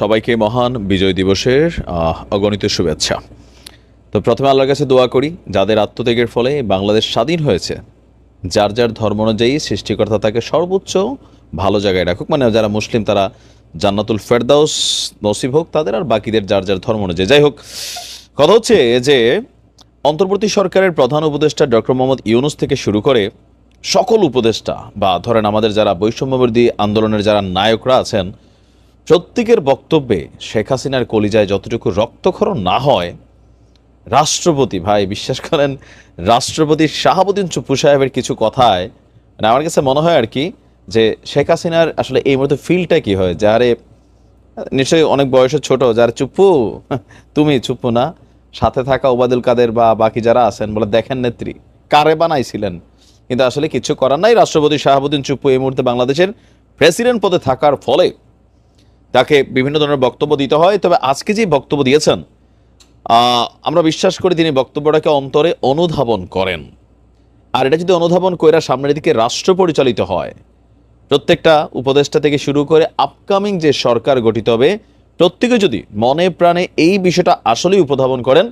সবাইকে মহান বিজয় দিবসের অগণিত শুভেচ্ছা। তো প্রথমে আল্লাহর কাছে দোয়া করি, যাদের আত্মত্যাগের ফলে বাংলাদেশ স্বাধীন হয়েছে, যার যার ধর্ম অনুযায়ী সৃষ্টিকর্তা তাকে সর্বোচ্চ ভালো জায়গায় রাখুক। মানে যারা মুসলিম, তারা জান্নাতুল ফেরদাউস নসিব হোক, তাদের আর বাকিদের যার যার ধর্ম অনুযায়ী। যাই হোক, কথা হচ্ছে যে অন্তর্বর্তী সরকারের প্রধান উপদেষ্টা ডক্টর মোহাম্মদ ইউনুস থেকে শুরু করে সকল উপদেষ্টা বা ধরেন আমাদের যারা বৈষম্যবিরোধী আন্দোলনের যারা নায়করা আছেন প্রত্যেকের বক্তব্যে শেখ হাসিনার কলিজায় যতটুকু রক্তক্ষরণ না হয়, রাষ্ট্রপতি, ভাই, বিশ্বাস করেন, রাষ্ট্রপতি শাহাবুদ্দিন চুপ্পু সাহেবের কিছু কথায় মানে আমার কাছে মনে হয় আর কি যে শেখ হাসিনার আসলে এই মুহূর্তে ফিলটা কি হয়? যারে নিশ্চয়ই অনেক বয়সে ছোট যার চুপ্পু, তুমি চুপ্পু না, সাথে থাকা ওবাদুল কাদের বা বাকি যারা আছেন, বলে দেখেন নেত্রী, কারে বানাইছিলেন? কিন্তু আসলে কিছু করার নাই, রাষ্ট্রপতি শাহাবুদ্দিন চুপ্পু এই মুহূর্তে বাংলাদেশের প্রেসিডেন্ট পদে থাকার ফলে। তাকে বিভিন্ন ধরনের বক্তব্য দিতে হয়, তবে আজকে যে বক্তব্য দিয়েছেন আমরা বিশ্বাস করি তিনি বক্তব্যটাকে অন্তরে অনুধাবন করেন। আর এটা যদি অনুধাবন কইরা সামনের দিকে রাষ্ট্র পরিচালিত হয়, প্রত্যেকটা উপদেষ্টা থেকে শুরু করে আপকামিং যে সরকার গঠিত হবে, প্রত্যেকে যদি মনে প্রাণে এই বিষয়টা আসলেই উপধাবন করেন,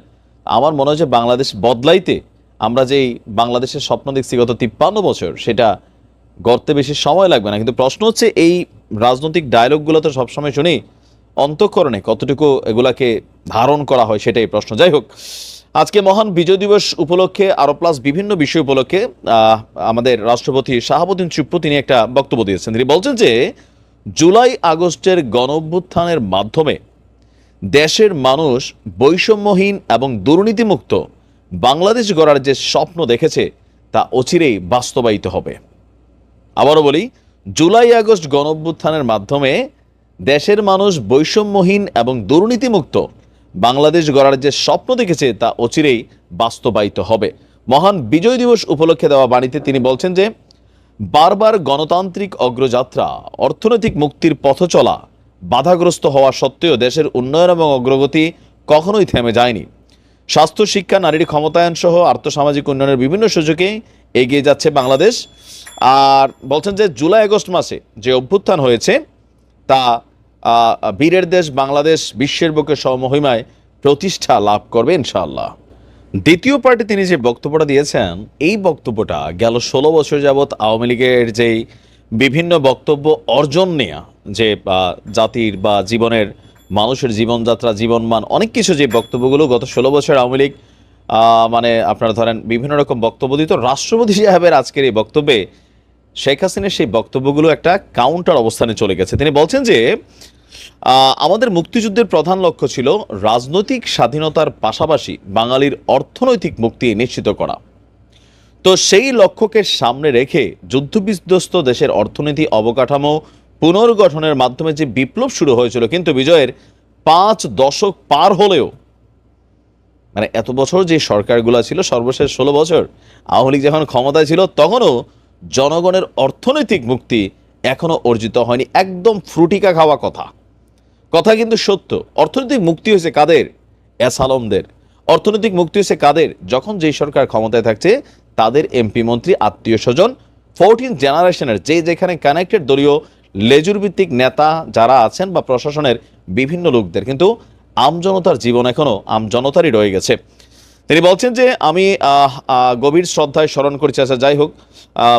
আমার মনে হয় যে বাংলাদেশ বদলাইতে আমরা যেই বাংলাদেশের স্বপ্ন দেখছি গত তিপ্পান্ন বছর, সেটা গড়তে বেশি সময় লাগবে না। কিন্তু প্রশ্ন হচ্ছে, এই রাজনৈতিক ডায়লগগুলো তো সবসময় শুনি, অন্তঃকরণে কতটুকু এগুলাকে ধারণ করা হয় সেটাই প্রশ্ন। যাই হোক, আজকে মহান বিজয় দিবস উপলক্ষে আরও প্লাস বিভিন্ন বিষয় উপলক্ষে আমাদের রাষ্ট্রপতি শাহাবুদ্দিন চুপ্পু তিনি একটা বক্তব্য দিয়েছেন। তিনি বলছেন যে, জুলাই আগস্টের গণ অভ্যুত্থানের মাধ্যমে দেশের মানুষ বৈষম্যহীন এবং দুর্নীতিমুক্ত বাংলাদেশ গড়ার যে স্বপ্ন দেখেছে, তা অচিরেই বাস্তবায়িত হবে। আবারও বলি, জুলাই আগস্ট গণ অভ্যুত্থানের মাধ্যমে দেশের মানুষ বৈষম্যহীন এবং দুর্নীতিমুক্ত। বাংলাদেশ গড়ার যে স্বপ্ন দেখেছে তা অচিরেই বাস্তবায়িত হবে। মহান বিজয় দিবস উপলক্ষে দেওয়া বাণীতে তিনি বলছেন যে, বারবার গণতান্ত্রিক অগ্রযাত্রা, অর্থনৈতিক মুক্তির পথ চলা, বাধাগ্রস্ত হওয়া সত্ত্বেও দেশের উন্নয়ন এবং অগ্রগতি কখনোই থেমে যায়নি। স্বাস্থ্য, শিক্ষা, নারীর ক্ষমতায়ন সহ আর্থসামাজিক উন্নয়নের বিভিন্ন সুযোগে এগিয়ে যাচ্ছে বাংলাদেশ। আর বলছেন যে জুলাই আগস্ট মাসে যে অভ্যুত্থান হয়েছে, তা বীরের দেশ বাংলাদেশ বিশ্বের বুকে সমহিমায় প্রতিষ্ঠা লাভ করবে ইনশাআল্লাহ। দ্বিতীয় পার্টি তিনি যে বক্তব্যটা দিয়েছেন, এই বক্তব্যটা গেল ষোলো বছর যাবৎ আওয়ামী লীগের যেই বিভিন্ন বক্তব্য অর্জন নেয়া, যে জাতির বা জীবনের মানুষের জীবনযাত্রা, জীবনমান, অনেক কিছু যে বক্তব্যগুলো গত ষোলো বছর আওয়ামী লীগ মানে আপনারা ধরেন বিভিন্ন রকম বক্তব্য দিত। রাষ্ট্রপতি সাহেবের আজকের এই বক্তব্যে শেখ হাসিনার সেই বক্তব্যগুলো একটা কাউন্টার অবস্থানে চলে গেছে। তিনি বলছেন যে আমাদের মুক্তিযুদ্ধের প্রধান লক্ষ্য ছিল রাজনৈতিক স্বাধীনতার পাশাপাশি বাঙালির অর্থনৈতিক মুক্তি নিশ্চিত করা। তো সেই লক্ষ্যকে সামনে রেখে যুদ্ধবিধ্বস্ত দেশের অর্থনীতি অবকাঠামো পুনর্গঠনের মাধ্যমে যে বিপ্লব শুরু হয়েছিল কিন্তু বিজয়ের পাঁচ দশক পার হলেও মানে এত বছর যে সরকারগুলো ছিল, সর্বশেষ ষোলো বছর, আওয়ামী লীগ যখন ক্ষমতায় ছিল, তখনও জনগণের অর্থনৈতিক মুক্তি এখনও অর্জিত হয়নি। একদম ফ্রুটিকা খাওয়া কথা। কথা কিন্তু সত্য। অর্থনৈতিক মুক্তি হয়েছে কাদের? এস আলমদের অর্থনৈতিক মুক্তি হয়েছে কাদের? যখন যেই সরকার ক্ষমতায় থাকছে, তাদের এমপি মন্ত্রী, আত্মীয় স্বজন ফোরটিন জেনারেশনের যে যেখানে কানেক্টেড দলীয় লেজুর ভিত্তিক নেতা যারা আছেন বা প্রশাসনের বিভিন্ন লোকদের। কিন্তু আমজনতার জীবন এখনও আমজনতারই রয়ে গেছে। তিনি বলছেন যে, আমি গভীর শ্রদ্ধায় স্মরণ করছি আচ্ছা যাই হোক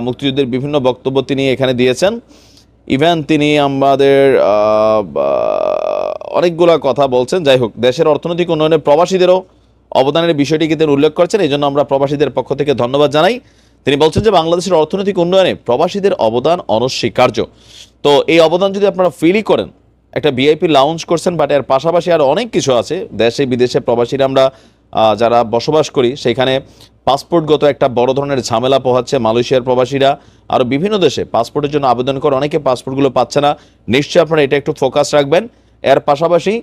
মুক্তিযুদ্ধের বিভিন্ন বক্তব্য তিনি এখানে দিয়েছেন। ইভেন তিনি আমাদের অনেকগুলা কথা বলছেন। যাই হোক, দেশের অর্থনৈতিক উন্নয়নে প্রবাসীদেরও অবদানের বিষয়টিকে তিনি উল্লেখ করছেন, এই জন্য আমরা প্রবাসীদের পক্ষ থেকে ধন্যবাদ জানাই। তিনি বলছেন যে, বাংলাদেশের অর্থনৈতিক উন্নয়নে প্রবাসীদের অবদান অনস্বীকার্য। তো এই অবদান যদি আপনারা ফিলই করেন একটা ভিআইপি লাউঞ্জ করছেন বাট এর পাশাপাশি আর অনেক কিছু আছে। দেশে, বিদেশে প্রবাসীরা আমরা যারা বসবাস করি, সেখানে পাসপোর্টগত একটা বড় ধরনের ঝামেলা পোহাচ্ছে মালয়েশিয়ার প্রবাসীরা। আরও বিভিন্ন দেশে পাসপোর্টের জন্য আবেদন করে অনেকে পাসপোর্টগুলো পাচ্ছে না। নিশ্চয়ই আপনারা এটা একটু ফোকাস রাখবেন। এর পাশাপাশি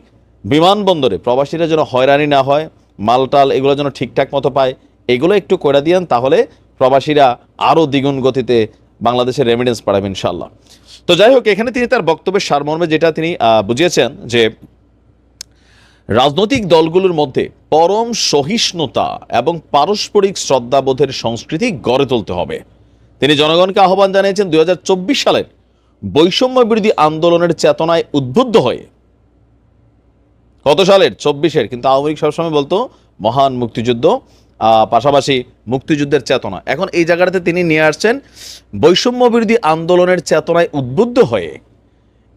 বিমানবন্দরে প্রবাসীরা যেন হয়রানি না হয়, মালটাল এগুলো যেন ঠিকঠাক মতো পায়, এগুলো একটু করে দিয়েন, তাহলে প্রবাসীরা আরও দ্বিগুণ গতিতে বাংলাদেশের রেমিডেন্স পাঠাবেন ইনশাল্লাহ তো যাই হোক, এখানে তিনি তার বক্তব্যের সারমর্মে যেটা তিনি বুঝিয়েছেন যে রাজনৈতিক দলগুলোর মধ্যে পরম সহিষ্ণুতা এবং পারস্পরিক শ্রদ্ধাবোধের সংস্কৃতি গড়ে তুলতে হবে। তিনি জনগণকে আহ্বান জানিয়েছেন দুই হাজার চব্বিশ সালের বৈষম্য বিরোধী আন্দোলনের চেতনায় উদ্বুদ্ধ হয়ে। কত সালের? চব্বিশের। কিন্তু আওয়ামী লীগ সবসময় বলতো, মহান মুক্তিযুদ্ধ পাশাপাশি মুক্তিযুদ্ধের চেতনা। এখন এই জায়গাটাতে তিনি নিয়ে আসছেন বৈষম্য বিরোধী আন্দোলনের চেতনায় উদ্বুদ্ধ হয়ে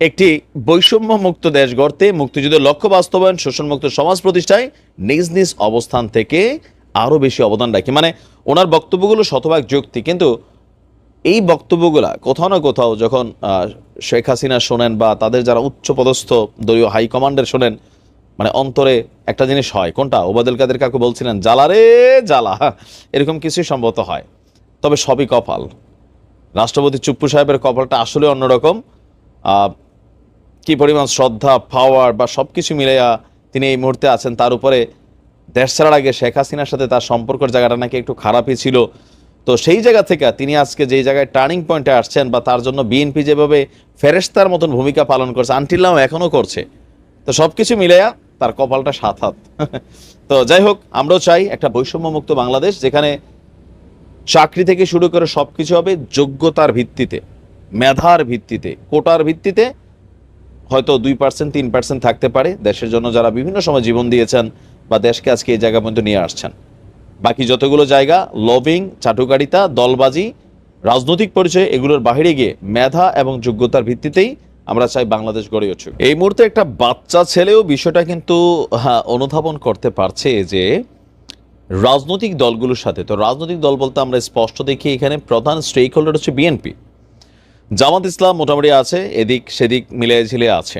একটি বৈষম্য মুক্ত দেশ গড়তে মুক্তিযুদ্ধের লক্ষ্য বাস্তবায়ন, শোষণমুক্ত সমাজ প্রতিষ্ঠায় নিজ নিজ অবস্থান থেকে আরও বেশি অবদান রাখে। মানে ওনার বক্তব্যগুলো শতভাগ যুক্তি, কিন্তু এই বক্তব্যগুলা কোথাও না কোথাও যখন শেখ হাসিনা শোনেন বা তাদের যারা উচ্চপদস্থ দলীয় হাইকমান্ডের শোনেন মানে অন্তরে একটা জিনিস হয়। কোনটা? ওবায়দুল কাদের কাকু বলছিলেন, জ্বালা রে, জ্বালা। এরকম কিছুই সম্ভবত হয়। তবে সবই কপাল। রাষ্ট্রপতি চুপ্পু সাহেবের কপালটা আসলে অন্যরকম। কি পরিমাণ শ্রদ্ধা পাওয়ার বা সব কিছু মিলাইয়া তিনি এই মুহূর্তে আছেন, তার উপরে দেশ ছাড়ার আগে শেখ হাসিনার সাথে তার সম্পর্কের জায়গাটা নাকি একটু খারাপই ছিল। তো সেই জায়গা থেকে তিনি আজকে যেই জায়গায় টার্নিং পয়েন্টে আসছেন বা তার জন্য বিএনপি যেভাবে ফেরেস্তার মতন ভূমিকা পালন করছে আনটিল্লাও এখনও করছে। তো সব কিছু মিলাইয়া তার কপালটা সাত হাত। তো যাই হোক, আমরাও চাই একটা বৈষম্যমুক্ত বাংলাদেশ যেখানে চাকরি থেকে শুরু করে সব কিছু হবে যোগ্যতার ভিত্তিতে, মেধার ভিত্তিতে, কোটার ভিত্তিতে। হয়তো দুই পার্সেন্ট তিন পার্সেন্ট থাকতে পারে। দেশের জন্য যারা বিভিন্ন সময় জীবন দিয়েছেন বা দেশকে আজকে এই জায়গা পর্যন্ত নিয়ে আসছেন। বাকি যতগুলো জায়গা লবিং চাটুকারিতা, দলবাজি, রাজনৈতিক পরিচয়, এগুলোর বাইরে গিয়ে মেধা এবং যোগ্যতার ভিত্তিতেই আমরা চাই বাংলাদেশ গড়ে উঠুক। এই মুহূর্তে একটা বাচ্চা ছেলেও বিষয়টা কিন্তু অনুধাবন করতে পারছে যে রাজনৈতিক দলগুলোর সাথে। তো রাজনৈতিক দল বলতে আমরা স্পষ্ট দেখি এখানে প্রধান স্টেক হোল্ডার হচ্ছে বিএনপি জামাত ইসলাম মোটামুটি আছে, এদিক সেদিক মিলিয়ে ঝিলে আছে।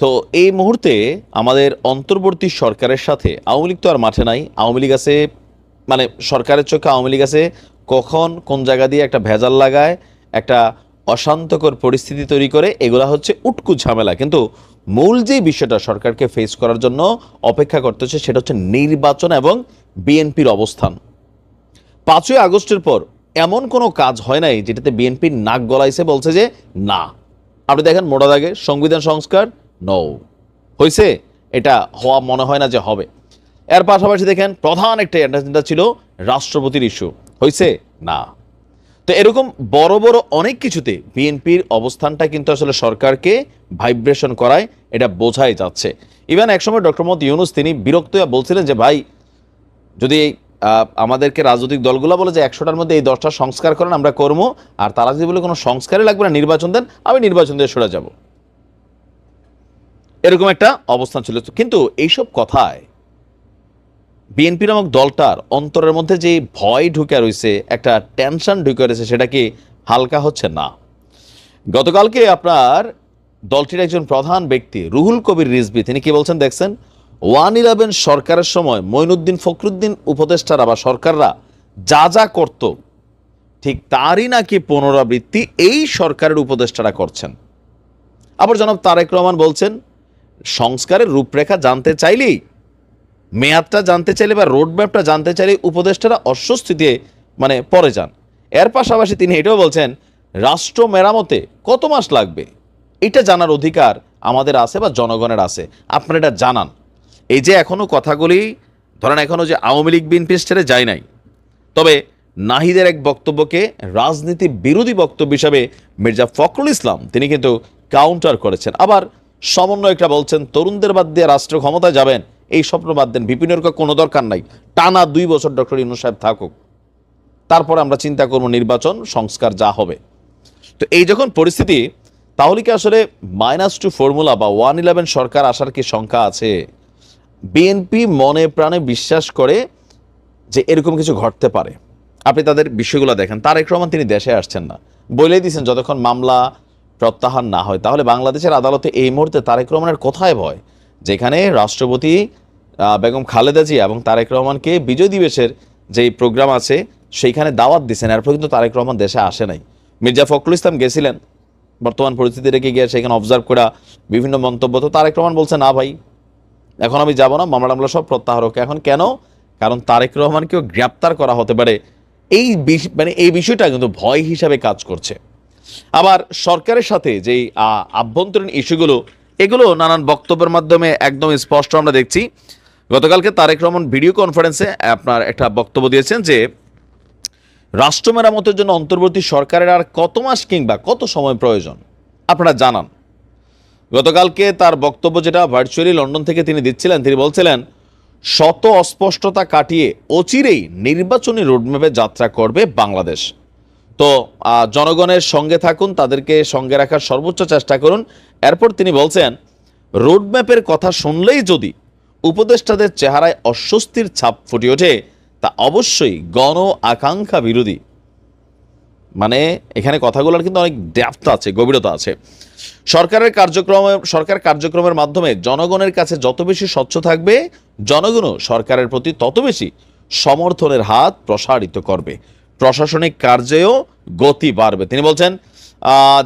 তো এই মুহূর্তে আমাদের অন্তর্বর্তী সরকারের সাথে, আওয়ামী লীগ তো আর মাঠে নাই, আওয়ামী লীগ আছে মানে সরকারের চোখে আওয়ামী লীগ আছে, কখন কোন জায়গা দিয়ে একটা ভেজাল লাগায়, একটা অশান্তকর পরিস্থিতি তৈরি করে, এগুলা হচ্ছে উটকু ঝামেলা। কিন্তু মূল যে বিষয়টা সরকারকে ফেস করার জন্য অপেক্ষা করতে হচ্ছে সেটা হচ্ছে নির্বাচন এবং বিএনপির অবস্থান। পাঁচই আগস্টের পর এমন কোনো কাজ হয় নাই যেটাতে বিএনপি নাক গলাইছে, বলছে যে না। আপনি দেখেন মোটা দাগে সংবিধান সংস্কার নৌ হয়েছে এটা হওয়া মনে হয় না যে হবে। এর পাশাপাশি দেখেন প্রধান একটা এজেন্ডা ছিল রাষ্ট্রপতির ইস্যু হয়েছে না। তো এরকম বড় বড় অনেক কিছুতে বিএনপির অবস্থানটা কিন্তু আসলে সরকারকে ভাইব্রেশন করায়, এটা বোঝাই যাচ্ছে। ইভেন একসময় ডক্টর মোহাম্মদ ইউনুস তিনি বিরক্ত হয়ে বলছিলেন যে, ভাই, যদি আমাদেরকে রাজনৈতিক দলগুলো বলে যে একশোটার মধ্যে এই দশটা সংস্কার করেন, আমরা করব, আর তারা যদি বলে কোনো সংস্কারই লাগবে না, নির্বাচন দেন, আমি নির্বাচন দিয়ে সরে যাব। এরকম একটা অবস্থান ছিল। কিন্তু এইসব কথায় বিএনপি নামক দলটার অন্তরের মধ্যে যে ভয় ঢুকে রয়েছে, একটা টেনশন ঢুকে রয়েছে, সেটা কি হালকা হচ্ছে না? গতকালকে আপনার দলটির একজন প্রধান ব্যক্তি, রুহুল কবির রিজবি তিনি কি বলছেন দেখছেন? ওয়ান ইলেভেন সরকারের সময় মঈনুদ্দিন ফখরুদ্দিন উপদেষ্টারা বা সরকাররা যা যা করত, ঠিক তারই নাকি পুনরাবৃত্তি এই সরকারের উপদেষ্টারা করছেন। আবার জনাব তারেক রহমান বলছেন, সংস্কারের রূপরেখা জানতে চাইলেই মেয়াদটা জানতে চাইলে বা রোডম্যাপটা জানতে চাইলে উপদেষ্টারা অস্বস্তিতে মানে পরে যান। এর পাশাপাশি তিনি এটাও বলছেন, রাষ্ট্র মেরামতে কত মাস লাগবে? এটা জানার অধিকার আমাদের আছে বা জনগণের আছে। আপনারা এটা জানান। এই যে এখনও কথাগুলি, ধরেন এখনও যে আওয়ামী লীগ, বিএনপি ছেড়ে যায় নাই। তবে নাহিদের এক বক্তব্যকে রাজনীতি বিরোধী বক্তব্য হিসাবে মির্জা ফখরুল ইসলাম, তিনি কিন্তু কাউন্টার করেছেন। আবার সমন্বয়করা বলছেন, তরুণদের বাদ দিয়ে রাষ্ট্র ক্ষমতায় যাবেন এই স্বপ্ন বাদ দেন। বিপিনের কোনো দরকার নাই। টানা দুই বছর ডক্টর ইনু সাহেব থাকুক। তারপরে আমরা চিন্তা করব নির্বাচন, সংস্কার যা হবে। তো এই যখন পরিস্থিতি, তাহলে কি আসলে মাইনাস টু ফর্মুলা বা ওয়ান ইলেভেন সরকার আসার কি শঙ্কা আছে? বিএনপি মনে প্রাণে বিশ্বাস করে যে এরকম কিছু ঘটতে পারে। আপনি তাদের বিষয়গুলো দেখেন। তারেক রহমান তিনি দেশে আসছেন না। বলেই দিয়েছেন, যতক্ষণ মামলা প্রত্যাহার না হয়, তাহলে বাংলাদেশের আদালতে এই মুহূর্তে তারেক রহমানের কোথায় ভয়? যেখানে রাষ্ট্রপতি বেগম খালেদা জিয়া এবং তারেক রহমানকে বিজয় দিবসের যেই প্রোগ্রাম আছে, সেইখানে দাওয়াত দিচ্ছেন এরপর কিন্তু তারেক রহমান দেশে আসে নাই। মির্জা ফখরুল ইসলাম গেছিলেন। বর্তমান পরিস্থিতি রেখে গিয়ে সেখানে অবজার্ভ করা বিভিন্ন মন্তব্য। তো তারেক রহমান বলছে, না ভাই, এখন আমি যাব না, মামলা টামলা সব প্রত্যাহার হোক এখন কেন? কারণ তারেক রহমানকেও গ্রেপ্তার করা হতে পারে। এই মানে এই বিষয়টা কিন্তু ভয় হিসাবে কাজ করছে। আবার সরকারের সাথে যেই আভ্যন্তরীণ ইস্যুগুলো এগুলো নানান বক্তব্যের মাধ্যমে একদম স্পষ্ট আমরা দেখছি। গতকালকে তারেক রহমান ভিডিও কনফারেন্সে আপনার একটা বক্তব্য দিয়েছেন যে, রাষ্ট্র মেরামতের জন্য অন্তর্বর্তী সরকারের আর কত মাস কিংবা কত সময় প্রয়োজন? আপনারা জানান। গতকালকে তার বক্তব্য যেটা ভার্চুয়ালি লন্ডন থেকে তিনি দিচ্ছিলেন, তিনি বলছিলেন, শত অস্পষ্টতা কাটিয়ে অচিরেই নির্বাচনী রোডম্যাপে যাত্রা করবে বাংলাদেশ। তো জনগণের সঙ্গে থাকুন, তাদেরকে সঙ্গে রাখার সর্বোচ্চ চেষ্টা করুন। এরপর তিনি বলছেন, রোডম্যাপের কথা শুনলেই যদি উপদেষ্টাদের চেহারায় অস্বস্তির ছাপ ফুটে ওঠে, তা অবশ্যই গণ আকাঙ্ক্ষা বিরোধী। মানে এখানে কথাগুলোর কিন্তু অনেক ডেপথ আছে, গভীরতা আছে। সরকারের কার্যক্রমে, সরকার কার্যক্রমের মাধ্যমে জনগণের কাছে যত বেশি স্বচ্ছ থাকবে, জনগণও সরকারের প্রতি তত বেশি সমর্থনের হাত প্রসারিত করবে। প্রশাসনিক কার্যেও গতি বাড়বে। তিনি বলছেন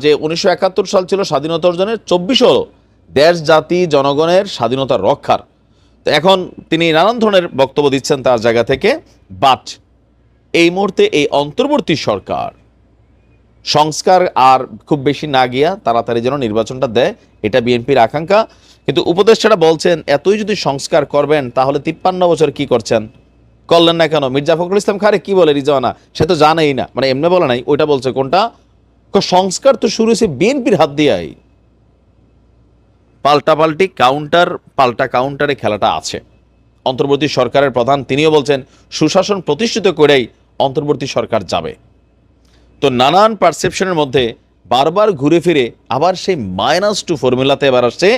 যে উনিশশো একাত্তর সাল ছিল স্বাধীনতা অর্জনের চব্বিশ হলো দেশ, জাতি, জনগণের স্বাধীনতা রক্ষার। তো এখন তিনি নানান ধরনের বক্তব্য দিচ্ছেন তার জায়গা থেকে, বাট এই মুহূর্তে এই অন্তর্বর্তী সরকার সংস্কার আর খুব বেশি না গিয়া তাড়াতাড়ি যেন নির্বাচনটা দেয়, এটা বিএনপির আকাঙ্ক্ষা। কিন্তু উপদেষ্টারা বলছেন, এতই যদি সংস্কার করবেন, তাহলে তিপ্পান্ন বছর কি করছেন? করলেন না কেন? মির্জা ফখরুল ইসলাম খারে কি বলে রিজওয়ানা? সে তো জানেই না। মানে এমনি বলে নাই, ওইটা বলছে কোনটা? সংস্কার তো শুরু হয়েছে বিএনপির হাত দিয়াই। পাল্টাপাল্টি কাউন্টার পাল্টা কাউন্টারে খেলাটা আছে। অন্তর্বর্তী সরকারের প্রধান তিনিও বলছেন, সুশাসন প্রতিষ্ঠিত করেই অন্তর্বর্তী সরকার যাবে। তো নানান পারসেপশনের মধ্যে বারবার ঘুরে ফিরে আবার সেই মাইনাস টু ফর্মুলাতে এবার আসছে।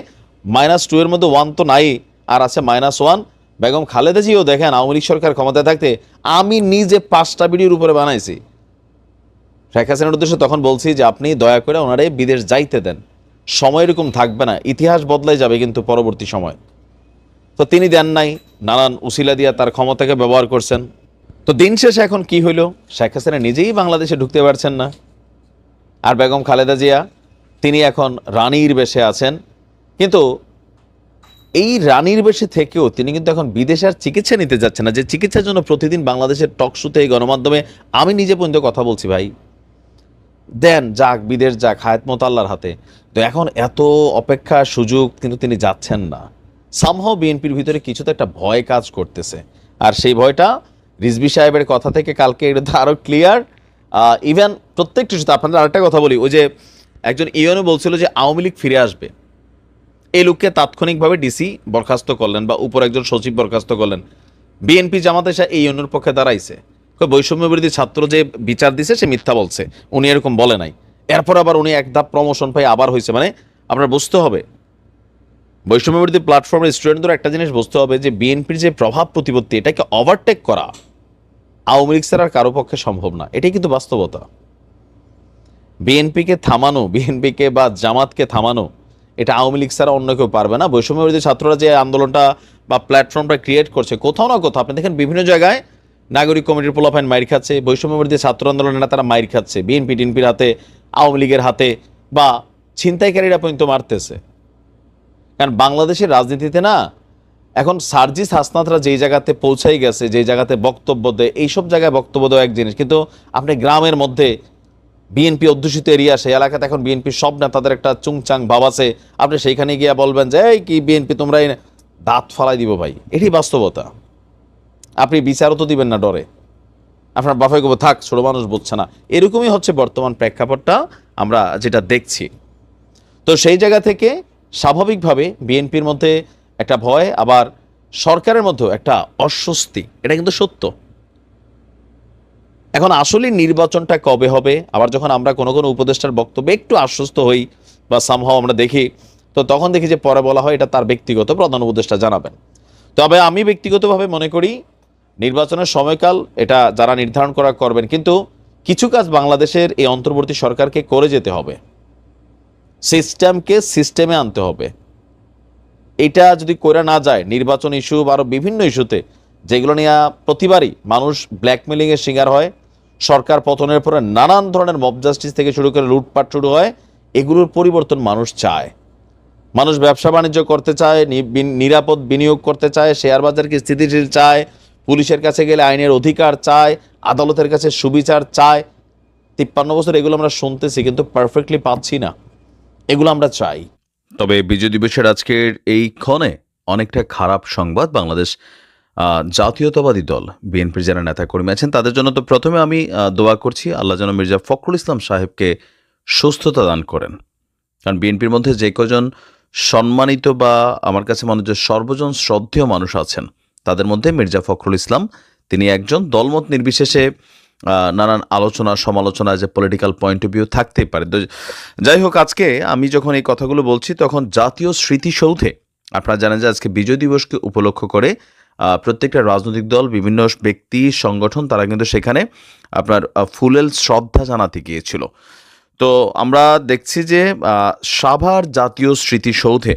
মাইনাস টু এর মধ্যে ওয়ান তো নাই, আর আছে মাইনাস ওয়ান বেগম খালেদা জিও দেখেন, আওয়ামী লীগ সরকার ক্ষমতায় থাকতে আমি নিজে পাঁচটা ভিডিওর উপরে বানাইছি। শেখ হাসিনার উদ্দেশ্যে তখন বলছি যে আপনি দয়া করে ওনারে বিদেশ যাইতে দেন। সময় এরকম থাকবে না, ইতিহাস বদলাই যাবে কিন্তু পরবর্তী সময়। তো তিনি দেন নাই, নানান উসিলা দিয়া তার ক্ষমতাকে ব্যবহার করছেন। তো দিন শেষে এখন কি হইল? শেখ হাসিনা নিজেই বাংলাদেশে ঢুকতে পারছেন না। আর বেগম খালেদা জিয়া, তিনি এখন রানীর বেশে আছেন। কিন্তু এই রানীর বেশে থেকেও তিনি কিন্তু এখন বিদেশে আর চিকিৎসা নিতে যাচ্ছেন না। যে চিকিৎসার জন্য প্রতিদিন বাংলাদেশের টকশুতে এই গণমাধ্যমে আমি নিজে পর্যন্ত কথা বলছি ভাই। দেন যাক, বিদেশ যাক, হায়াত মোতাল্লার হাতে। তো এখন এত অপেক্ষা সুযোগ কিন্তু তিনি যাচ্ছেন না। সামহাও বিএনপির ভিতরে কিছু তো একটা ভয় কাজ করতেছে। আর সেই ভয়টা রিজবি সাহেবের কথা থেকে কালকে এটা তো আরও ক্লিয়ার ইভেন প্রত্যেকটি আপনাদের আরেকটা কথা বলি, ওই যে একজন ইয়নও বলছিল যে আওয়ামী লীগ ফিরে আসবে। এই লোককে তাৎক্ষণিকভাবে ডিসি বরখাস্ত করলেন বা উপর একজন সচিব বরখাস্ত করলেন। বিএনপি জামাতে এসে এই ইউনিয়নের পক্ষে দাঁড়াইছে। বৈষম্য বিরোধী ছাত্র যে বিচার দিছে, সে মিথ্যা বলছে। উনি এরকম বলে নাই। এরপর আবার উনি এক ধাপ প্রমোশন পাই আবার হয়েছে মানে আপনার বুঝতে হবে, বৈষম্য বিরোধী প্ল্যাটফর্মের স্টুডেন্টদের একটা জিনিস বুঝতে হবে যে বিএনপির যে প্রভাব প্রতিপত্তি, এটাকে ওভারটেক করা আওয়ামী লীগ ছাড়া কারও পক্ষে সম্ভব না। এটাই কিন্তু বাস্তবতা। বিএনপিকে থামানো বিএনপিকে বা জামাতকে থামানো এটা আওয়ামী লীগ ছাড়া অন্য কেউ পারবে না। বৈষম্য বিরোধী ছাত্ররা যে আন্দোলনটা বা প্ল্যাটফর্মটা ক্রিয়েট করছে, কোথাও না কোথাও, আপনি দেখেন বিভিন্ন জায়গায় নাগরিক কমিটির পোলাফাইন মাইর খাচ্ছে বৈষম্য বিরোধী ছাত্র আন্দোলনের নেতারা মাইর খাচ্ছে বিএনপি টিএনপির হাতে, আওয়ামী লীগের হাতে, বা ছিনতাইকারীরা পর্যন্ত মারতেছে। কারণ বাংলাদেশের রাজনীতিতে না, এখন সার্জিস হাসনাতরা যেই জায়গাতে পৌঁছাই গেছে, যেই জায়গাতে বক্তব্য দেয়, এইসব জায়গায় বক্তব্য দেওয়া এক জিনিস। কিন্তু আপনি গ্রামের মধ্যে বিএনপি অধ্যুষিত এরিয়া, সেই এলাকাতে এখন বিএনপির সব না তাদের একটা চুংচাং ভাব আছে। আপনি সেইখানে গিয়ে বলবেন যে, এই কি বিএনপি তোমরা দাঁত ফালাই দিব ভাই এটি বাস্তবতা। আপনি বিচারও তো দিবেন না ডরে। আপনার বাফাই কব থাক, ছোট মানুষ বুঝছে না। এরকমই হচ্ছে বর্তমান প্রেক্ষাপটটা আমরা যেটা দেখছি। তো সেই জায়গা থেকে স্বাভাবিকভাবে বিএনপির মধ্যে একটা ভয়, আবার সরকারের মধ্যেও একটা অস্বস্তি। এটা কিন্তু সত্য। এখন আসলে নির্বাচনটা কবে হবে? আবার যখন আমরা কোনো কোনো উপদেষ্টার বক্তব্যে একটু আশ্বস্ত হই বা সামহাও আমরা দেখি, তো তখন দেখি যে পরে বলা হয় এটা তার ব্যক্তিগত প্রধান উপদেষ্টা জানাবেন। তবে আমি ব্যক্তিগতভাবে মনে করি, নির্বাচনের সময়কাল এটা যারা নির্ধারণ করা করবেন, কিন্তু কিছু কাজ বাংলাদেশের এই অন্তর্বর্তী সরকারকে করে যেতে হবে। সিস্টেমকে সিস্টেমে আনতে হবে। এটা যদি করে না যায়, নির্বাচন ইস্যু বা আরও বিভিন্ন ইস্যুতে, যেগুলো নিয়ে প্রতিবারই মানুষ ব্ল্যাকমেলিংয়ের শিকার হয় সরকার পতনের পরে নানান ধরনের মব জাস্টিস থেকে শুরু করে লুটপাট শুরু হয়, এগুলোর পরিবর্তন মানুষ চায়। মানুষ ব্যবসা বাণিজ্য করতে চায় নিরাপদ বিনিয়োগ করতে চায় শেয়ার বাজারকে স্থিতিশীল চায়, পুলিশের কাছে গেলে আইনের অধিকার চায়, আদালতের কাছে সুবিচার চায়। তিপ্পান্ন বছর এগুলো আমরা শুনতেছি কিন্তু পারফেক্টলি পাচ্ছি না। এগুলো আমরা চাই। তবে বিজয় দিবসের আজকের এই ক্ষণে অনেকটা খারাপ সংবাদ বাংলাদেশ জাতীয়তাবাদী দল, বিএনপির যারা নেতা কর্মী আছেন, তাদের জন্য তো প্রথমে আমি দোয়া করছি, আল্লাহ যেন মির্জা ফখরুল ইসলাম সাহেবকে সুস্থতা দান করেন। কারণ বিএনপির মধ্যে যে কজন সম্মানিত বা আমার কাছে মনে হচ্ছে সর্বজন শ্রদ্ধেয় মানুষ আছেন, তাদের মধ্যে মির্জা ফখরুল ইসলাম, তিনি একজন দলমত নির্বিশেষে নানান আলোচনা, সমালোচনা, যে পলিটিক্যাল পয়েন্ট অফ ভিউ থাকতেই পারে। যাই হোক, আজকে আমি যখন এই কথাগুলো বলছি, তখন জাতীয় স্মৃতিসৌধে, আপনারা জানেন যে আজকে বিজয় দিবসকে উপলক্ষ করে প্রত্যেকটা রাজনৈতিক দল, বিভিন্ন ব্যক্তি, সংগঠন, তারা কিন্তু সেখানে আপনার ফুলেল শ্রদ্ধা জানাতে গিয়েছিল। তো আমরা দেখছি যে সাভার জাতীয় স্মৃতিসৌধে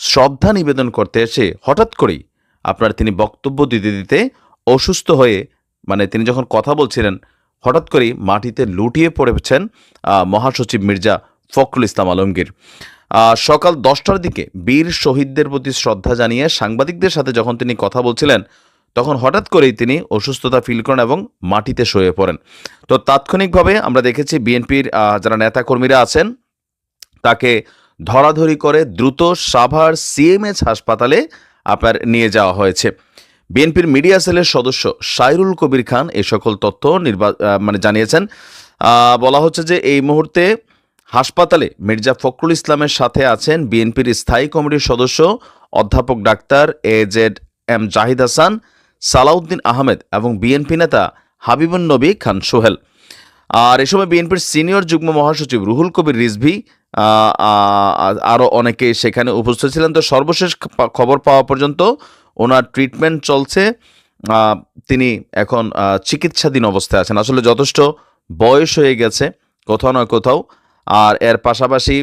শ্রদ্ধা নিবেদন করতে এসে হঠাৎ করেই আপনার তিনি বক্তব্য দিতে দিতে অসুস্থ হয়ে মানে তিনি যখন কথা বলছিলেন, হঠাৎ করেই মাটিতে লুটিয়ে পড়েছেন মহাসচিব মির্জা ফখরুল ইসলাম আলমগীর। সকাল দশটার দিকে বীর শহীদদের প্রতি শ্রদ্ধা জানিয়ে সাংবাদিকদের সাথে যখন তিনি কথা বলছিলেন, তখন হঠাৎ করেই তিনি অসুস্থতা ফিল করেন এবং মাটিতে শুয়ে পড়েন। তো তাৎক্ষণিকভাবে আমরা দেখেছি বিএনপির যারা নেতাকর্মীরা আছেন, তাকে ধরাধরি করে দ্রুত সাভার সিএমএইচ হাসপাতালে আপনার নিয়ে যাওয়া হয়েছে। বিএনপির মিডিয়া সেলের সদস্য সাইরুল কবির খান এই সকল তথ্য নির্বা মানে জানিয়েছেন। বলা হচ্ছে যে এই মুহূর্তে হাসপাতালে মির্জা ফখরুল ইসলামের সাথে আছেন বিএনপির স্থায়ী কমিটির সদস্য অধ্যাপক doctor A Z M Zahid Hasan, Salahuddin Ahmed এবং বিএনপি নেতা হাবিবুন নবী খান সোহেল। আর এ সময় বিএনপির সিনিয়র যুগ্ম মহাসচিব রুহুল কবির রিজভি আরও অনেকে সেখানে উপস্থিত ছিলেন। তো সর্বশেষ খবর পাওয়া পর্যন্ত ওনার ট্রিটমেন্ট চলছে। তিনি এখন চিকিৎসাধীন অবস্থায় আছেন। আসলে যথেষ্ট বয়স হয়ে গেছে, কোথাও না কোথাও। আর এর পাশাপাশি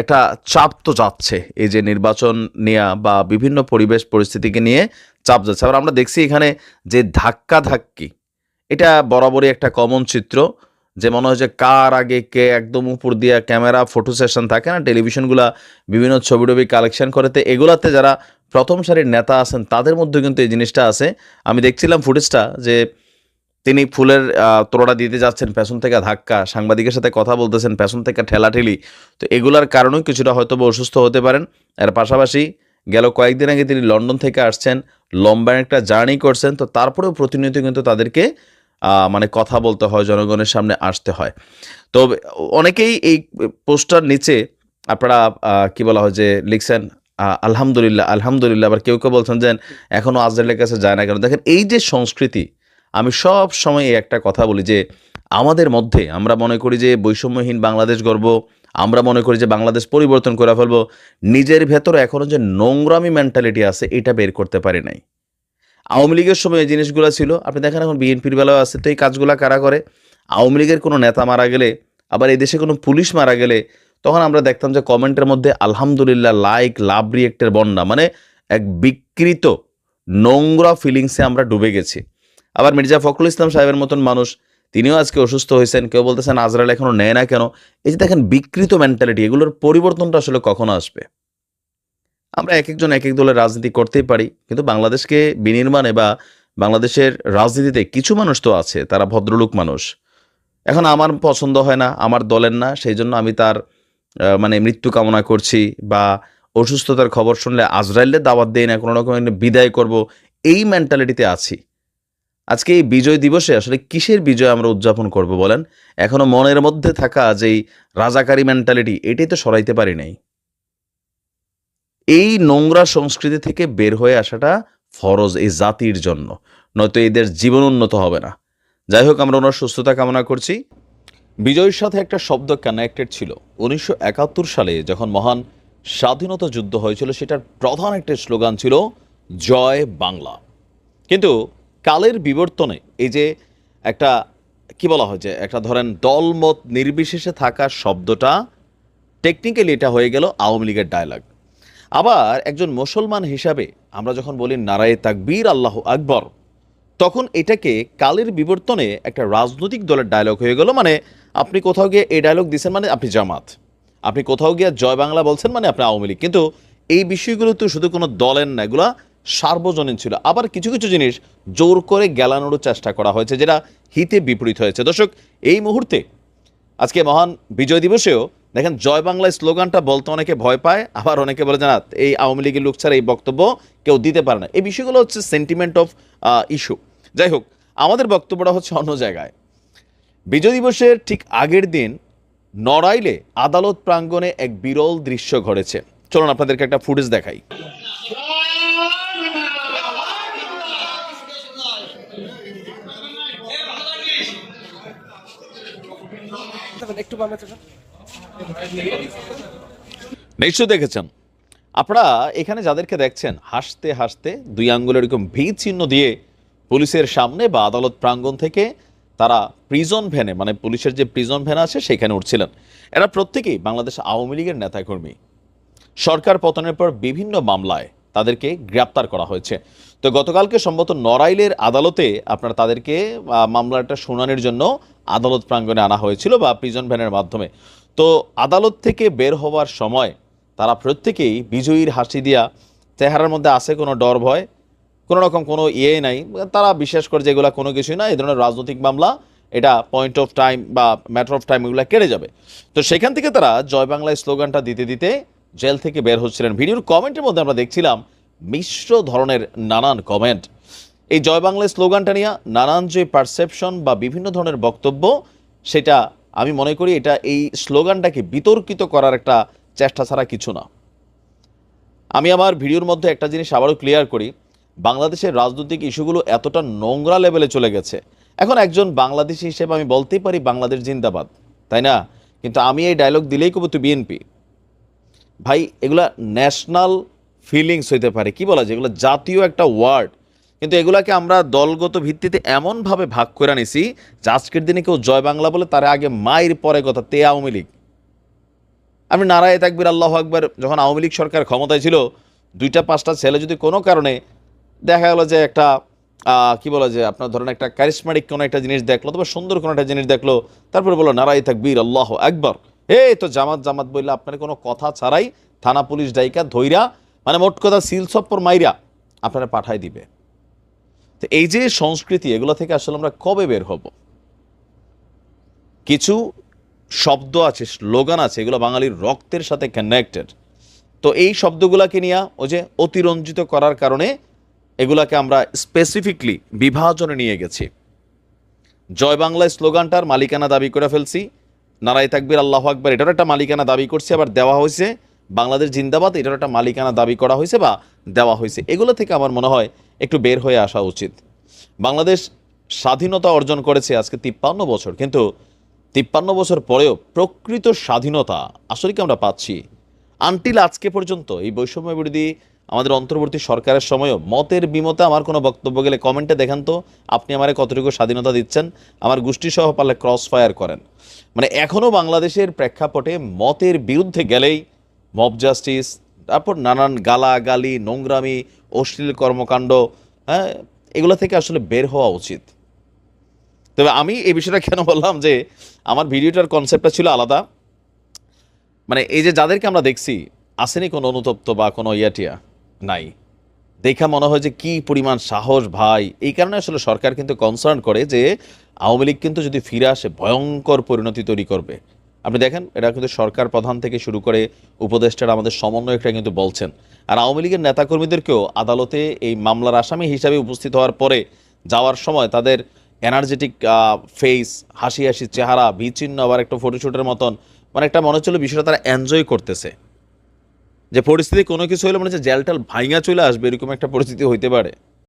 একটা চাপ তো যাচ্ছে এই যে নির্বাচন নেওয়া বা বিভিন্ন পরিবেশ পরিস্থিতিকে নিয়ে চাপ যাচ্ছে। আবার আমরা দেখছি এখানে যে ধাক্কা ধাক্কি, এটা বরাবরই একটা কমন চিত্র। যে মনে হয় যে কার আগে কে একদম উপর দিয়ে ক্যামেরা ফটো সেশন থাকে না টেলিভিশনগুলা বিভিন্ন ছবি টবি কালেকশন করেতে এগুলাতে যারা প্রথম সারির নেতা আছেন, তাদের মধ্যে কিন্তু এই জিনিসটা আছে। আমি দেখছিলাম ফুটেজটা যে তিনি ফুলের তোড়া দিতে যাচ্ছেন, পেছন থেকে ধাক্কা, সাংবাদিকের সাথে কথা বলতেছেন, পেছন থেকে ঠেলাঠেলি। তো এগুলার কারণেও কিছুটা হয়তো অসুস্থ হতে পারেন। এর পাশাপাশি গেল কয়েকদিন আগে তিনি লন্ডন থেকে আসছেন, লম্বা একটা জার্নি করছেন, তো তারপরেও প্রতিনিয়ত কিন্তু তাদেরকে মানে কথা বলতে হয়, জনগণের সামনে আসতে হয়। তো অনেকেই এই পোস্টার নিচে আপনারা কি বলা হয় যে লিখছেন আলহামদুলিল্লাহ আলহামদুলিল্লাহ, আবার কেউ কেউ বলছেন যে এখনও আজরাইলের কাছে যায় না কেন? দেখেন এই যে সংস্কৃতি আমি সব সময় একটা কথা বলি যে আমাদের মধ্যে আমরা মনে করি যে বৈষম্যহীন বাংলাদেশ গর্ব আমরা মনে করি যে বাংলাদেশ পরিবর্তন করে ফেলব, নিজের ভেতরে এখনও যে নোংরামি মেন্টালিটি আছে, এটা বের করতে পারি নাই। আওয়ামী লীগের সময় এই জিনিসগুলো ছিল, আপনি দেখেন এখন বিএনপির বেলাও আছে, তো এই কাজগুলো কারা করে? আওয়ামী লীগের কোনো নেতা মারা গেলে, আবার এই দেশে কোনো পুলিশ মারা গেলে, তখন আমরা দেখতাম যে কমেন্টের মধ্যে আলহামদুলিল্লাহ লাইক লাভ রিয়েক্টের বন্যা মানে এক বিকৃত নোংরা ফিলিংসে আমরা ডুবে গেছি। আবার মির্জা ফখরুল ইসলাম সাহেবের মতন মানুষ, তিনিও আজকে অসুস্থ হয়েছেন, কেউ বলতেছেন আজরাল এখনও নেয় না কেন? এই যে দেখেন বিকৃত মেন্টালিটি এগুলোর পরিবর্তনটা আসলে কখনো আসবে? আমরা এক একজন এক এক দলের রাজনীতি করতেই পারি, কিন্তু বাংলাদেশকে বিনির্মাণে বা বাংলাদেশের রাজনীতিতে কিছু মানুষ তো আছে, তারা ভদ্রলোক মানুষ। এখন আমার পছন্দ হয় না, আমার দলের না, সেই জন্য আমি তার মানে মৃত্যু কামনা করছি বা অসুস্থতার খবর শুনলে আজরাইলের দাওয়াত দেই না, কোনো রকম বিদায় করব, এই মেন্টালিটিতে আছি। আজকে এই বিজয় দিবসে আসলে কিসের বিজয় আমরা উদযাপন করব বলেন? এখনও মনের মধ্যে থাকা যেই রাজাকারী মেন্টালিটি এটাই তো সরাইতে পারি নাই। এই নোংরা সংস্কৃতি থেকে বের হয়ে আসাটা ফরজ এই জাতির জন্য, নয়তো এদের জীবন উন্নত হবে না। যাই হোক, আমরা ওনার সুস্থতা কামনা করছি। বিজয়ের সাথে একটা শব্দ কানেক্টেড ছিল। উনিশশো একাত্তর সালে যখন মহান স্বাধীনতা যুদ্ধ হয়েছিল, সেটার প্রধান একটা স্লোগান ছিল, জয় বাংলা। কিন্তু কালের বিবর্তনে এই যে একটা, কি বলা হয় যে, একটা ধরেন দলমত নির্বিশেষে থাকা শব্দটা টেকনিক্যালি এটা হয়ে গেল আওয়ামী লীগের ডায়লগ আবার একজন মুসলমান হিসাবে আমরা যখন বলি নারায়ে তাকবীর, আল্লাহ আকবর, তখন এটাকে কালের বিবর্তনে একটা রাজনৈতিক দলের ডায়লগ হয়ে গেল। মানে আপনি কোথাও গিয়ে এই ডায়লগ দিচ্ছেন মানে আপনি জামাত, আপনি কোথাও গিয়ে জয় বাংলা বলছেন মানে আপনি আওয়ামী লীগ। কিন্তু এই বিষয়গুলো তো শুধু কোনো দলের না, এগুলা সার্বজনীন ছিল। আবার কিছু কিছু জিনিস জোর করে গেলানোরও চেষ্টা করা হয়েছে, যেটা হিতে বিপরীত হয়েছে। দর্শক, এই মুহূর্তে আজকে মহান বিজয় দিবসেও দেখেন জয় বাংলা স্লোগানটা বলতে অনেকে ভয় পায়, আবার অনেকে বলে জানা এই আওয়ামী লীগের লোক ছাড়া এই বক্তব্য কেউ দিতে পারে না। এই বিষয়গুলো হচ্ছে সেন্টিমেন্ট অফ ইস্যু যাই হোক, আমাদের বক্তব্যটা হচ্ছে অন্য জায়গায়। বিজয় দিবসের ঠিক আগের দিন নড়াইলে আদালত প্রাঙ্গণে এক বিরল দৃশ্য ঘটেছে। চলুন আপনাদেরকে একটা ফুটেজ দেখাই। নিশ্চয় দেখেছেন। আপনারা এখানে যাদেরকে দেখছেন, হাসতে হাসতে দুই আঙ্গুলের এরকম ভি চিহ্ন দিয়ে পুলিশের সামনে বা আদালত প্রাঙ্গণ থেকে তারা প্রিজন ভ্যানে মানে পুলিশের যে প্রিজন ভ্যান আছে, সেখানে উঠছিলেন। এরা প্রত্যেকেই বাংলাদেশ আওয়ামী লীগের নেতাকর্মী। সরকার পতনের পর বিভিন্ন মামলায় তাদেরকে গ্রেপ্তার করা হয়েছে। তো গতকালকে সম্ভবত নড়াইলের আদালতে আপনার তাদেরকে মামলাটা শুনানির জন্য আদালত প্রাঙ্গণে আনা হয়েছিল বা প্রিজন ভ্যানের মাধ্যমে। তো আদালত থেকে বের হওয়ার সময় তারা প্রত্যেকেই বিজয়ীর হাসি দিয়া চেহারার মধ্যে আছে কোনো ডর ভয়, কোনো রকম কোনো ইয়ে নাই। তারা বিশ্বাস করে যে এগুলা কোনো কিছুই না, এই ধরনের রাজনৈতিক মামলা, এটা পয়েন্ট অফ টাইম বা ম্যাটার অফ টাইম এগুলো কেড়ে যাবে। তো সেখান থেকে তারা জয় বাংলায় স্লোগানটা দিতে দিতে জেল থেকে বের হচ্ছিলেন। ভিডিওর কমেন্টের মধ্যে আমরা দেখছিলাম মিশ্র ধরনের নানান কমেন্ট এই জয় বাংলায় স্লোগানটা নিয়ে নানান যে পারসেপশন বা বিভিন্ন ধরনের বক্তব্য, সেটা আমি মনে করি এটা এই স্লোগানটাকে বিতর্কিত করার একটা চেষ্টা ছাড়া কিছু না। আমি আমার ভিডিওর মধ্যে একটা জিনিস আবারও ক্লিয়ার করি, বাংলাদেশের রাজনৈতিক ইস্যুগুলো এতটা নোংরা লেভেলে চলে গেছে। এখন একজন বাংলাদেশি হিসেবে আমি বলতেই পারি বাংলাদেশ জিন্দাবাদ, তাই না? কিন্তু আমি এই ডায়লগ দিলেই কবি তুই বিএনপি ভাই, এগুলা ন্যাশনাল ফিলিংস হইতে পারে। কি বলা যায়? এগুলো জাতীয় একটা ওয়ার্ড কিন্তু এগুলাকে আমরা দলগত ভিত্তিতে এমনভাবে ভাগ করে নিছি যে আজকের দিনে কেউ জয় বাংলা বলে তার আগে মায়ের পরে কথা, তে আওয়ামী লীগ। আমি নারায় তাকবির, আল্লাহ আকবর, যখন আওয়ামী লীগ সরকার ক্ষমতায় ছিল, দুইটা, পাঁচটা ছেলে যদি কোনো কারণে দেখা গেলো যে একটা কি বলা যায়, আপনার ধরেন একটা ক্যারিসমেটিক কোনো একটা জিনিস দেখল, অথবা সুন্দর কোনো একটা জিনিস দেখল, তারপরে বলল, নারায় তাকবীর, আল্লাহ একবার এই তো জামাত জামাত বললে আপনার কোনো কথা ছাড়াই থানা পুলিশ ডাইকা ধইরা মানে মোট কথা সিল সপ্পর মাইরা আপনারা পাঠাই দিবে। তো এই যে সংস্কৃতি, এগুলো থেকে আসলে আমরা কবে বের হব? কিছু শব্দ আছে, স্লোগান আছে, এগুলো বাঙালির রক্তের সাথে কানেক্টেড তো এই শব্দগুলোকে নিয়ে ওই যে অতিরঞ্জিত করার কারণে এগুলাকে আমরা স্পেসিফিকলি বিভাজনে নিয়ে গেছি। জয় বাংলায় স্লোগানটার মালিকানা দাবি করে ফেলছি। নারাই তাকবির, আল্লাহ আকবর এটার একটা মালিকানা দাবি করছে, আবার দেওয়া হয়েছে, বাংলাদেশ জিন্দাবাদ এটার একটা মালিকানা দাবি করা হয়েছে বা দেওয়া হয়েছে। এগুলো থেকে আমার মনে হয় একটু বের হয়ে আসা উচিত। বাংলাদেশ স্বাধীনতা অর্জন করেছে আজকে তিপ্পান্ন বছর, কিন্তু তিপ্পান্ন বছর পরেও প্রকৃত স্বাধীনতা আসলে কি আমরা পাচ্ছি? আনটিল আজকে পর্যন্ত এই বৈষম্য বিরোধী আমাদের অন্তর্বর্তী সরকারের সময়ও মতের বিমতে আমার কোনো বক্তব্য গেলে কমেন্টে দেখান তো। আপনি আমারে কতটুকু স্বাধীনতা দিচ্ছেন? আমার গোষ্ঠী সহ পারলে ক্রস ফায়ার করেন। মানে এখনও বাংলাদেশের প্রেক্ষাপটে মতের বিরুদ্ধে গেলেই মব জাস্টিস তারপর নানান গালাগালি, নোংরামি, অশ্লীল কর্মকাণ্ড হ্যাঁ এগুলো থেকে আসলে বের হওয়া উচিত। তবে আমি এই বিষয়টা কেন বললাম যে আমার ভিডিওটার কনসেপ্টটা ছিল আলাদা। মানে এই যে যাদেরকে আমরা দেখছি, আসেনি কোনো অনুতপ্ত বা কোনো ইয়াটিয়া। নাই। দেখা মনে হয় যে কি পরিমাণ সাহস ভাই। এই কারণে আসলে সরকার কিন্তু কনসার্ন করে যে আওয়ামী লীগ কিন্তু যদি ফিরে আসে, ভয়ঙ্কর পরিণতি তৈরি করবে। আপনি দেখেন, এটা কিন্তু সরকার প্রধান থেকে শুরু করে উপদেষ্টারা, আমাদের সমন্বয়করা কিন্তু বলছেন। আর আওয়ামী লীগের নেতাকর্মীদেরকেও আদালতে এই মামলার আসামি হিসাবে উপস্থিত হওয়ার পরে যাওয়ার সময় তাদের এনার্জেটিক ফেস হাসি হাসি চেহারা বিচ্ছিন্ন আবার একটা ফটোশ্যুটের মতন মানে একটা মনে হচ্ছিল বিষয়টা তারা এনজয় করতেছে। যে পরিস্থিতি কোনো কিছু হলে মানে যে জেলটাল ভাইঙা চলে আসবে, এরকম একটা পরিস্থিতি হইতে পারে।